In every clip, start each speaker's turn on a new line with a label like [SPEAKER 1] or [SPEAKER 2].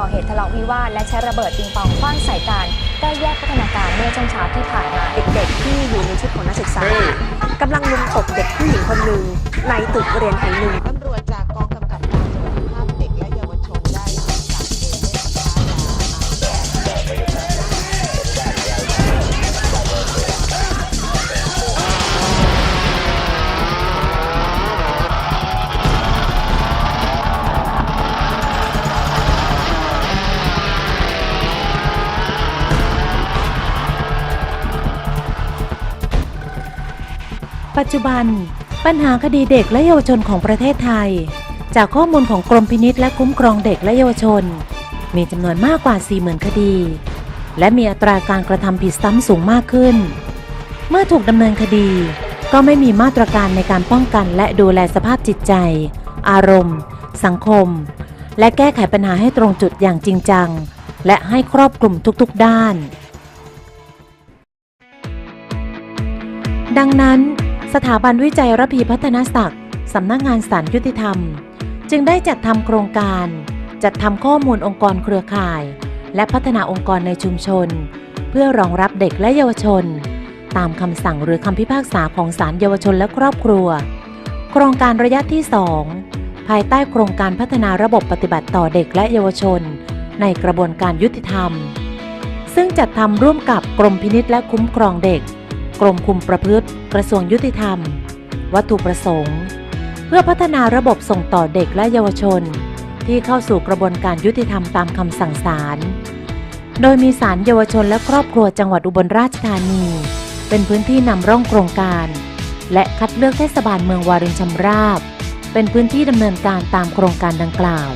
[SPEAKER 1] าะวิวาทและใช้ระเบิดปิงปองคว้างใส่กันได้แยกพัฒนาการเมื่อช่วงเช้าที่ผ่านมา
[SPEAKER 2] เด็กๆที่อยู่ในชุดของนักศึกษากำลังลุมตบเด็กผู้หญิงคนหนึ่งในตึกเรียนแห่งหนึ่ง
[SPEAKER 3] ตำรวจจากกอง
[SPEAKER 4] ปัจจุบัน ปัญหาคดีเด็กและเยาวชนของประเทศไทย จากข้อมูลของกรมพินิษและคุ้มครองเด็กและเยาวชน มีจำนวนมากกว่า 40,000 คดี และมีอัตราการกระทำผิดซ้ำสูงมากขึ้น เมื่อถูกดำเนินคดี ก็ไม่มีมาตรการในการป้องกันและดูแลสภาพจิตใจ อารมณ์ สังคม และแก้ไขปัญหาให้ตรงจุดอย่างจริงจัง และให้ครอบคลุมทุกๆด้านดังนั้น สถาบันวิจัยระพีพัฒนศักดิ์สำนักงานสารยุติธรรม จึงได้จัดทำโครงการ จัดทำข้อมูลองค์กรเครือข่าย และพัฒนาองค์กรในชุมชน เพื่อรองรับเด็กและเยาวชน ตามคำสั่งหรือคำพิพากษาของศาลเยาวชนและครอบครัว โครงการระยะที่ 2 ภายใต้โครงการพัฒนาระบบปฏิบัติต่อเด็กและเยาวชน ในกระบวนการยุติธรรม ซึ่งจัดทำร่วมกับกรมพินิษและคุ้มครองเด็ก กรมคุมประพฤติ กระทรวงยุติธรรม วัตถุประสงค์ เพื่อพัฒนาระบบส่งต่อเด็กและเยาวชน ที่เข้าสู่กระบวนการยุติธรรมตามคำสั่งศาล โดยมีศาลเยาวชนและครอบครัวจังหวัดอุบลราชธานี เป็นพื้นที่นำร่องโครงการ และคัดเลือกเทศบาลเมืองวารินชำราบ เป็นพื้นที่ดำเนินการตามโครงการดังกล่าว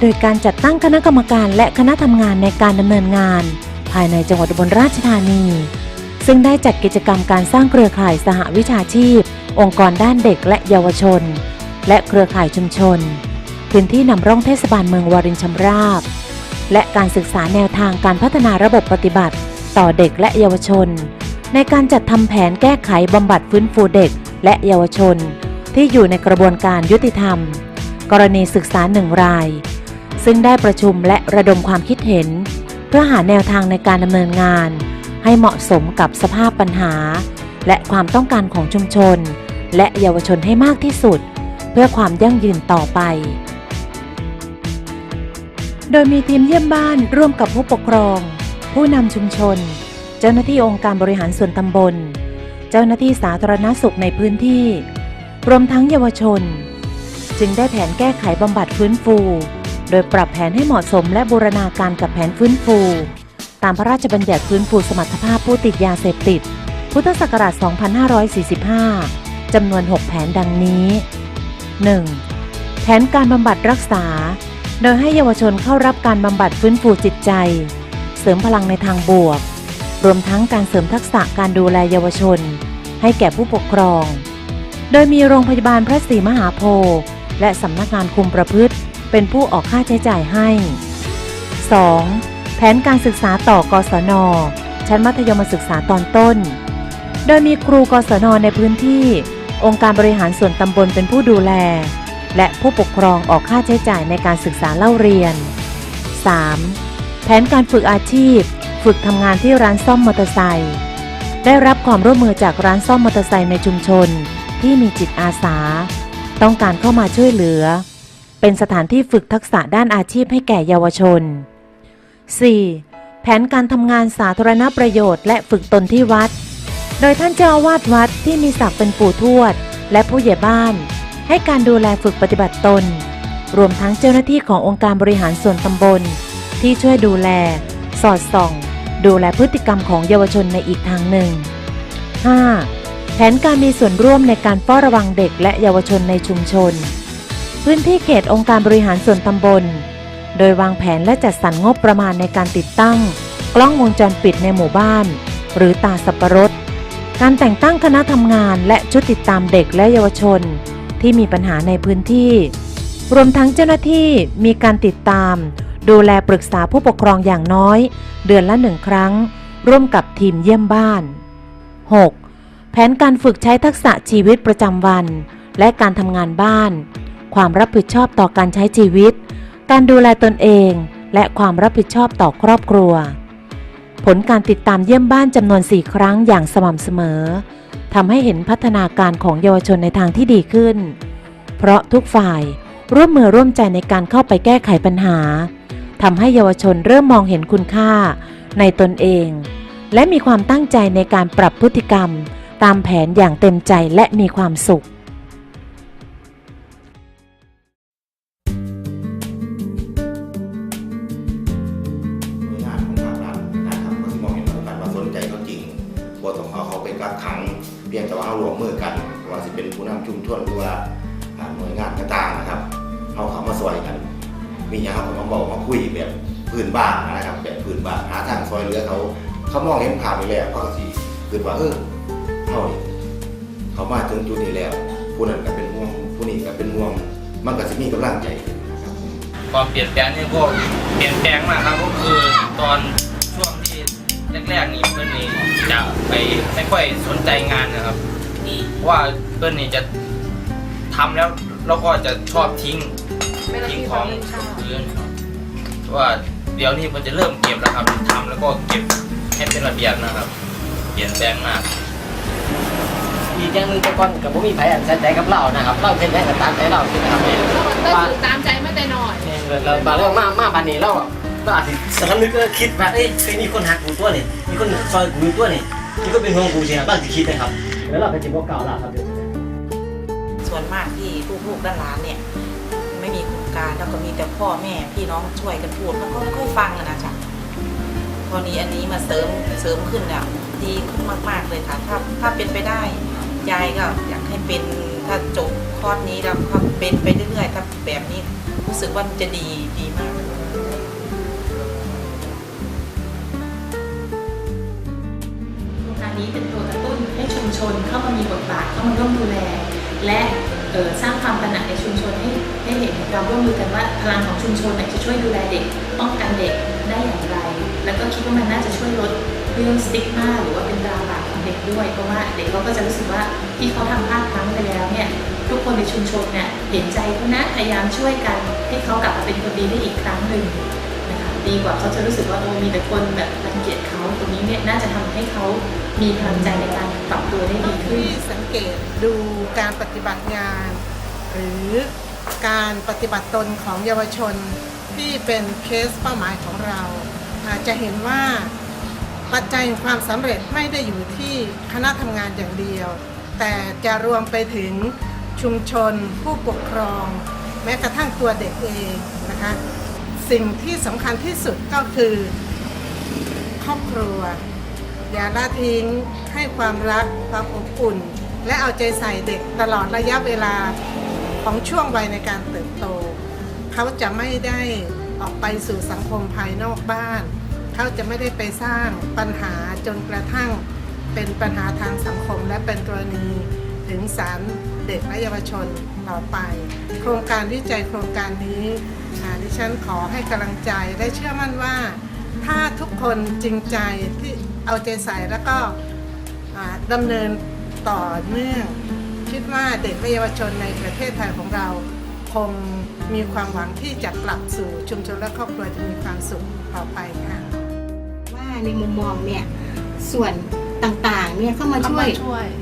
[SPEAKER 4] โดยการจัดตั้งคณะกรรมการและคณะทำงานในการดำเนินงาน ภายในจังหวัดอุบลราชธานี ซึ่งได้จัดกิจกรรมการสร้างเครือข่ายสหวิชาชีพ องค์กรด้านเด็กและเยาวชน และเครือข่ายชุมชน พื้นที่นำร่องเทศบาลเมืองวารินชำราบ และการศึกษาแนวทางการพัฒนาระบบปฏิบัติ ต่อเด็กและเยาวชน ในการจัดทำแผนแก้ไขบำบัดฟื้นฟูเด็กและเยาวชน ที่อยู่ในกระบวนการยุติธรรม กรณีศึกษาหนึ่งราย ซึ่งได้ประชุมและระดมความคิดเห็น เพื่อหาแนวทางในการดำเนินงาน ให้เหมาะสมกับสภาพปัญหา และความต้องการของชุมชน และเยาวชนให้มากที่สุด เพื่อความยั่งยืนต่อไป โดยมีทีมเยี่ยมบ้านร่วมกับผู้ปกครอง ผู้นำชุมชน เจ้าหน้าที่องค์การบริหารส่วนตำบล เจ้าหน้าที่สาธารณสุขในพื้นที่ รวมทั้งเยาวชน จึงได้แผนแก้ไขบำบัดฟื้นฟู โดยปรับแผนให้เหมาะสมและบูรณาการกับแผนฟื้นฟู ตามพระราชบัญญัติฟื้นฟูสมรรถภาพผู้ติดยาเสพติด พุทธศักราช 2545 จำนวน 6 แผนดังนี้ 1. แผนการบำบัดรักษา โดยให้เยาวชนเข้ารับการบำบัดฟื้นฟูจิตใจ เสริมพลังในทางบวก รวมทั้งการเสริมทักษะการดูแลเยาวชน ให้แก่ผู้ปกครอง โดยมีโรงพยาบาลพระศรีมหาโพธิ์และสำนักงานคุมประพฤติ เป็นผู้ออกค่าใช้จ่ายให้ 2. แผนการศึกษาต่อกศน ชั้นมัธยมศึกษาตอนต้น โดยมีครูกศนในพื้นที่ องค์การบริหารส่วนตำบลเป็นผู้ดูแล และผู้ปกครองออกค่าใช้จ่ายในการศึกษาเล่าเรียน 3. แผนการฝึกอาชีพ ฝึกทำงานที่ร้านซ่อมมอเตอร์ไซค์ได้รับความร่วมมือจากร้านซ่อมมอเตอร์ไซค์ในชุมชนที่มีจิตอาสา ต้องการเข้ามาช่วยเหลือ เป็นสถานที่ฝึกทักษะด้านอาชีพให้แก่เยาวชน 4. แผนการทำงานสาธารณประโยชน์และฝึกตนที่วัด โดยท่านเจ้าอาวาสวัดที่มีศักดิ์เป็นปู่ทวด และผู้ใหญ่บ้าน ให้การดูแลฝึกปฏิบัติตน รวมทั้งเจ้าหน้าที่ขององค์การบริหารส่วนตำบล ที่ช่วยดูแล สอดส่อง ดูแลพฤติกรรมของเยาวชนในอีกทางหนึ่ง 5. แผนการมีส่วนร่วมในการเฝ้าระวังเด็กและเยาวชนในชุมชน พื้นที่เขตองค์การบริหารส่วนตำบล โดยวางแผนและจัดสรรงบประมาณในการติดตั้ง กล้องวงจรปิดในหมู่บ้าน หรือตาสับปะรด การแต่งตั้งคณะทำงานและชุดติดตามเด็กและเยาวชน ที่มีปัญหาในพื้นที่ รวมทั้งเจ้าหน้าที่มีการติดตาม ดูแลปรึกษาผู้ปกครองอย่างน้อย เดือนละหนึ่งครั้ง ร่วมกับทีมเยี่ยมบ้าน 6. แผนการฝึกใช้ทักษะชีวิตประจำวัน และการทำงานบ้าน ความรับผิดชอบต่อการใช้ชีวิต การดูแลตนเอง และความรับผิดชอบต่อครอบครัว ผลการติดตามเยี่ยมบ้านจำนวน 4 ครั้งอย่างสม่ำเสมอทำให้เห็นพัฒนาการของเยาวชนในทางที่ดีขึ้น เพราะทุกฝ่ายร่วมมือร่วมใจในการเข้าไปแก้ไขปัญหาทำให้เยาวชนเริ่มมองเห็นคุณค่าในตนเอง และมีความตั้งใจในการปรับพฤติกรรม ตามแผนอย่างเต็มใจและมีควา
[SPEAKER 5] มสุข เพียงแต่ว่าเรารวมมือกันว่าสิเป็นผู้นำชุมชนหรือว่าหน่วยงานต่างๆนะครับเขาเขามาซอยกัน มีอย่างเขาก็มาบอกมาคุยแบบพื้นบ้านนะครับแบบพื้นบ้านหาทางซอยเหลือเขาเขามองเห็นภาพไปแล้วเขาก็สิคือว่าเออเขาเขามาถึงจุดนี้แล้วผู้นั้นก็เป็นห่วงผู้นี้ก็เป็นห่วงมันก็จะมีกำลังใจขึ้นนะครับ
[SPEAKER 6] ความเปลี่ยนแปลงนี่ก็เปลี่ยนแปลงมากครับก็คือตอน แรกๆนี่เพื่อนนี่จะไปไม่ค่อยสนใจงานนะครับเพราะว่าเพื่อนนี่จะทำแล้วแล้วก็จะชอบทิ้งทิ้งของพื้นครับเพราะว่าเดี๋ยวนี้มันจะเริ่มเก็บแล้วครับทำแล้วก็เก็บให้เป็นระเบียบนะครับ เปลี่ยนแปลงมาก
[SPEAKER 7] อีกอย่างหนึงแต่ก่อนกับผมมีไผอันใส่ใจกับเรานะครับเราเป็นแค่กับตามใจเราที่นะครับเนี่ย
[SPEAKER 8] ก็ถือตามใจมาแต่น้อย
[SPEAKER 7] เราบางเรื่องมามาบันนี้เรา เราอาจจะสำนึกก็คิดว่าเอ้ยมีคนหักกูตัวนี่มีคนซอยกูอยู่ตัวนี่มีคนเป็นห่วงกูสินะบ้างจะคิดนะครับ แล้วเราก็จะบอกเก่าเราครับเดี๋ยว
[SPEAKER 3] ส่วนมากที่ลูกๆด้านหลานเนี่ยไม่มีโครงการแล้วก็มีแต่พ่อแม่พี่น้องช่วยกันพูดแล้วก็ไม่ค่อยฟังนะจ๊ะพอนี้อันนี้มาเสริมเสริมขึ้นเนี่ยดีขึ้นมาก ๆเลยค่ะถ้าถ้าเป็นไปได้ยายก็อยากให้เป็นถ้าจบคอร์สนี้แล้วถ้าเป็นไปเรื่อยๆถ้าแบบนี้รู้สึกว่ามันจะดีดีมาก
[SPEAKER 9] นี้เป็นตัวกระตุ้นให้ชุมชนเข้ามามีบทบาทเข้ามาร่วมดูแล และสร้างความตระหนักในชุมชนให้ให้เห็นเราร่วมมือกันว่าพลังของชุมชนจะช่วยดูแลเด็กป้องกันเด็กได้อย่างไร แล้วก็คิดว่ามันน่าจะช่วยลดเรื่องสติ๊กมาหรือว่าเป็นดราบาปของเด็กด้วย เพราะว่าเด็กเขาก็จะรู้สึกว่าที่เขาทำพลาดพลั้งไปแล้วเนี่ยทุกคนในชุมชนเนี่ยเห็นใจเขานะพยายามช่วยกัน ให้เขากลับมาเป็นคนดีได้อีกครั้งหนึ่ง ดีกว่าเขาจะรู้สึกว่าโอ้มีแต่คนแบบรังเกียจเขาตรงนี้เนี่ยน่าจะทำให้เขามีพลังใจในการปรับตัวได้ดีขึ้น
[SPEAKER 8] ที่สังเกตดูการปฏิบัติงาน หรือการปฏิบัติตนของเยาวชนที่เป็นเคสเป้าหมายของเรา อาจจะเห็นว่าปัจจัยความสำเร็จไม่ได้อยู่ที่คณะทำงานอย่างเดียว แต่จะรวมไปถึงชุมชนผู้ปกครอง แม้กระทั่งตัวเด็กเองนะคะ สิ่งที่สำคัญที่สุดก็คือ ครอบครัว อย่าละทิ้งให้ความรักความอบอุ่น และเอาใจใส่เด็กตลอดระยะเวลาของช่วงวัยในการเติบโต เขาจะไม่ได้ออกไปสู่สังคมภายนอกบ้าน เขาจะไม่ได้ไปสร้างปัญหาจนกระทั่งเป็นปัญหาทางสังคมและเป็นกรณีถึงสารเด็กและเยาวชนต่อไป โครงการวิจัยโครงการนี้ ดิฉันขอให้กำลังใจและเชื่อมั่นว่า ถ้าทุกคนจริงใจที่เอาใจใส่แล้วก็อ่าดำเนินต่อเนื่อง คิดว่าเด็กและเยาวชนในประเทศไทยของเรา คงมีความหวังที่จะกลับสู่ชุมชนและครอบครัวจะมีความสุขต่อไปค่ะ
[SPEAKER 9] ว่าในมุมมองเนี่ยส่วนต่างๆเนี่ยเข้ามาช่วย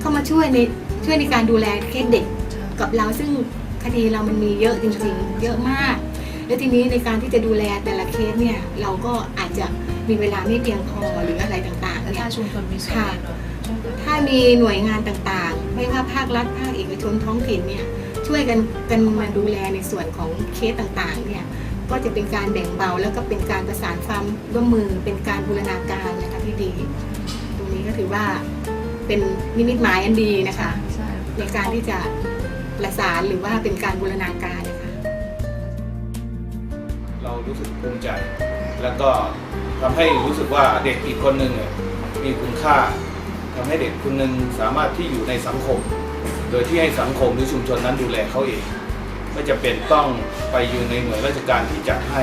[SPEAKER 9] เข้ามาช่วยในช่วยในการดูแลเคสเด็กกับเราซึ่งคดีเรามันมีเยอะจริงๆ เยอะมาก แล้วทีนี้ในการที่จะดูแลแต่ละเคสเนี่ยเราก็อาจจะมีเวลาไม่เพียงพอหรืออะไรต่างๆเนี่ย
[SPEAKER 1] ถ้าชุมชนมีส่วน
[SPEAKER 9] ค่ะ
[SPEAKER 1] ร่วม
[SPEAKER 9] ถ้ามีหน่วยงานต่างๆ ไม่ว่าภาครัฐภาคเอกชนท้องถิ่นเนี่ยช่วยกันกันมาดูแลในส่วนของเคสต่างๆเนี่ยก็จะเป็นการแบ่งเบาแล้วก็เป็นการประสานความร่วมมือเป็นการบูรณาการนะคะที่ดี ตรงนี้ก็ถือว่าเป็นนิมิตหมายอันดีนะคะ ในการที่จะประสานหรือว่าเป็นการบูรณาการนะคะ
[SPEAKER 10] เรู้สึกภูมิใจ แล้วก็ทำให้รู้สึกว่าเด็กอีกคนหนึ่งเนี่ยมีคุณค่าทำให้เด็กคนหนึ่งสามารถที่อยู่ในสังคม โดยที่ให้สังคมหรือชุมชนนั้นดูแลเขาเองไม่จะเป็นต้องไปอยู่ในหน่วยราชการที่จัดให้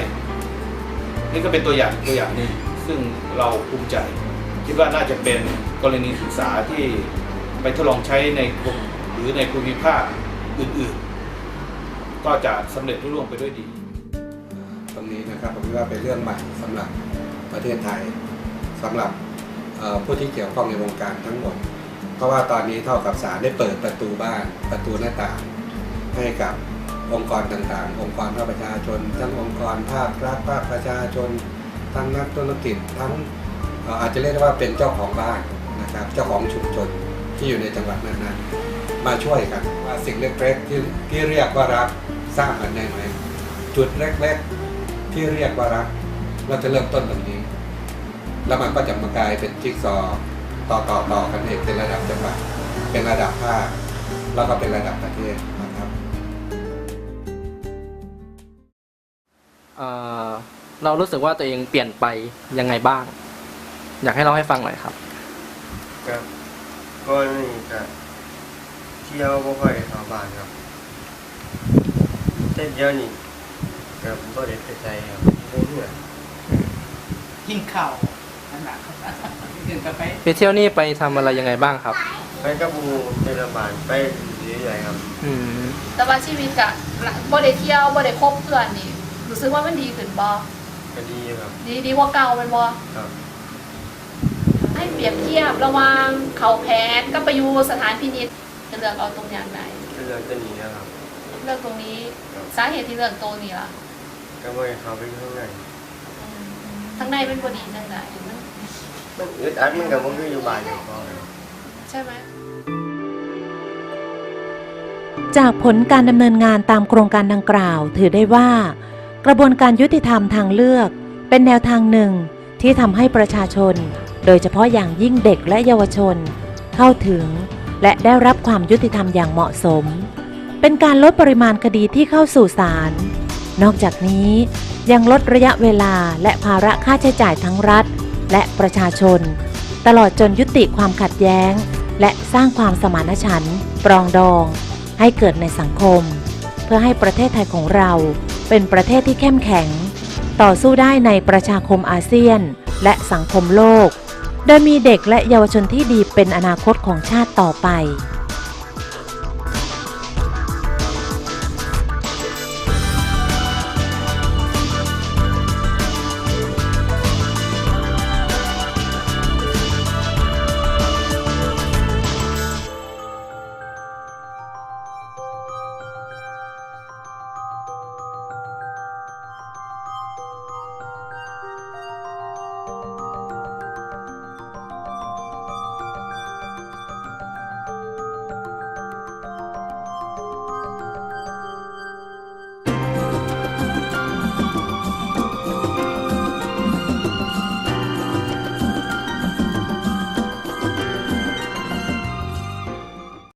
[SPEAKER 10] นี่ก็เป็นตัวอย่างตัวอย่างหนึ่งซึ่งเราภูมิใจ คิดว่าน่าจะเป็นกรณีศึกษาที่ไปทดลองใช้ในกลุ่มหรือในภูมิภาคอื่นๆ ก็จะสำเร็จรุ่งเรืองไปด้วยดี
[SPEAKER 11] นะครับผมว่าเป็นเรื่องใหม่สำหรับประเทศไทยสำหรับผู้ที่เกี่ยวข้องในวงการทั้งหมด เพราะว่าตอนนี้เท่ากับศาลได้เปิดประตูบ้านประตูหน้าต่าง ให้กับองค์กรต่างๆ องค์กรภาคประชาชน ทั้งองค์กรภาครัฐภาคประชาชน ทั้งนักธุรกิจทั้งอาจจะเรียกว่าเป็นเจ้าของบ้านนะครับเจ้าของชุมชนที่อยู่ในจังหวัดนั้นๆ มาช่วยกันว่าสิ่งเล็กๆที่ที่เรียกว่ารักสร้างกันได้ไหมจุดเล็กๆ ที่เรียกว่ารัก เราจะเริ่มต้นตรงนี้ แล้วมันก็จะมากลายเป็นจิ๊กซอว์ต่อต่อต่อกันเองเป็นระดับจังหวัดเป็นระดับภาคแล้วก็เป็นระดับประเทศนะครับ
[SPEAKER 12] เอ่อเรารู้สึกว่าตัวเองเปลี่ยนไปยังไงบ้าง อยากให้เราให้ฟังหน่อยครับ
[SPEAKER 13] ครับก็นี่ก็เที่ยวบ่ค่อยเข้าบ้านครับแต่เดี๋ยวนี้ ครับบ่ได้ไปใจครับบ่เมื่อย
[SPEAKER 3] กินข้าวนั่นแหละกินกาแฟ
[SPEAKER 12] ไปเที่ยวนี่ไปทำอะไรยังไงบ้างครับ
[SPEAKER 13] ไปกับหมู่ไปละบ้านไปเรื่อยๆครับ
[SPEAKER 12] อืม
[SPEAKER 9] แต่ว่าชีวิตกะบ่ได้เที่ยวบ่ได้คบเพื่อนนี่รู้สึกว่ามันดีขึ้นบ่
[SPEAKER 13] ก็ดีครับ
[SPEAKER 9] ดีดีกว่าเก่าแม่นบ่
[SPEAKER 13] ครับ
[SPEAKER 9] ให้เปรียบเทียบระหว่างเขาแพทย์กับไปอยู่สถานพินิจจะเลือกเอาตรงอย่างไหน
[SPEAKER 13] เรื่องจะหนีนะครับ
[SPEAKER 9] เลือกตรงนี้
[SPEAKER 13] ครับ
[SPEAKER 9] สาเหตุที่เลือกตัวนี้ล่ะ
[SPEAKER 13] ก็บ่ให้เข้าไปข้างใน
[SPEAKER 9] ทั้งในเป็นบ่ดีจังไดมัน
[SPEAKER 13] มันอึดอัดมันก็บ่คืออยู่บ้านอยู่พอครับ
[SPEAKER 9] ใช่ไหม
[SPEAKER 4] จากผลการดำเนินงานตามโครงการดังกล่าว ถือได้ว่า กระบวนการยุติธรรมทางเลือก เป็นแนวทางหนึ่งที่ทำให้ประชาชน โดยเฉพาะอย่างยิ่งเด็กและเยาวชน เข้าถึงและได้รับความยุติธรรมอย่างเหมาะสม เป็นการลดปริมาณคดีที่เข้าสู่ศาล นอกจากนี้ยังลดระยะเวลาและภาระค่าใช้จ่ายทั้งรัฐ และประชาชน ตลอดจนยุติความขัดแย้ง และสร้างความสมานฉันท์ปรองดอง ให้เกิดในสังคม เพื่อให้ประเทศไทยของเรา เป็นประเทศที่เข้มแข็ง ต่อสู้ได้ในประชาคมอาเซียน และสังคมโลก โดยมีเด็กและเยาวชนที่ดีเป็นอนาคตของชาติต่อไป